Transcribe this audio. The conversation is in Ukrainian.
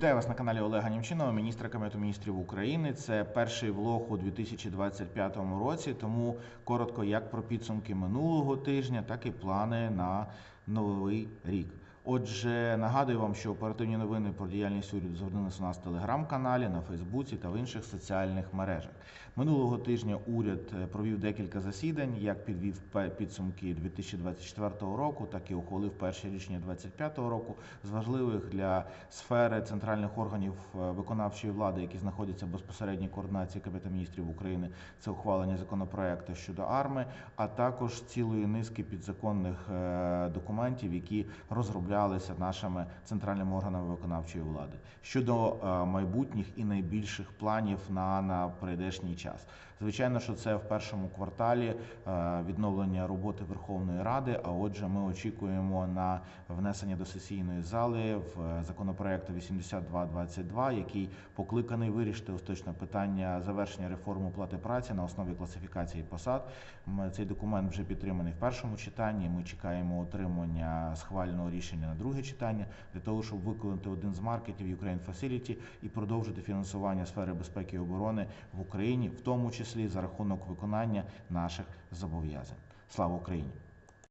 Вітаю вас на каналі Олега Німчинова, міністра Кабінету міністрів України. Це перший влог у 2025 році. Тому коротко як про підсумки минулого тижня, так і плани на новий рік. Отже, нагадую вам, що оперативні новини про діяльність уряду звернулися у нас в телеграм-каналі, на Фейсбуці та в інших соціальних мережах. Минулого тижня уряд е, провів декілька засідань, як підвів підсумки 2024 року, так і ухвалив перші рішення 2025 року з важливих для сфери центральних органів е, виконавчої влади, які знаходяться в безпосередній координації Кабінету міністрів України. Це ухвалення законопроекту щодо арми, а також цілої низки підзаконних е, документів, які розроблялися нашими центральними органами виконавчої влади щодо е, майбутніх і найбільших планів на, на прийдешній час. Звичайно, що це в першому кварталі е, відновлення роботи Верховної Ради. А отже, ми очікуємо на внесення до сесійної зали в е, законопроект 8222, який покликаний вирішити остаточне питання завершення реформи оплати праці на основі класифікації посад. Цей документ вже підтриманий в першому читанні. Ми чекаємо отримання схвального рішення на друге читання для того, щоб виконати один з маркетів Ukraine Facility і продовжити фінансування сфери безпеки і оборони в Україні, в тому числі за рахунок виконання наших зобов'язань. Слава Україні!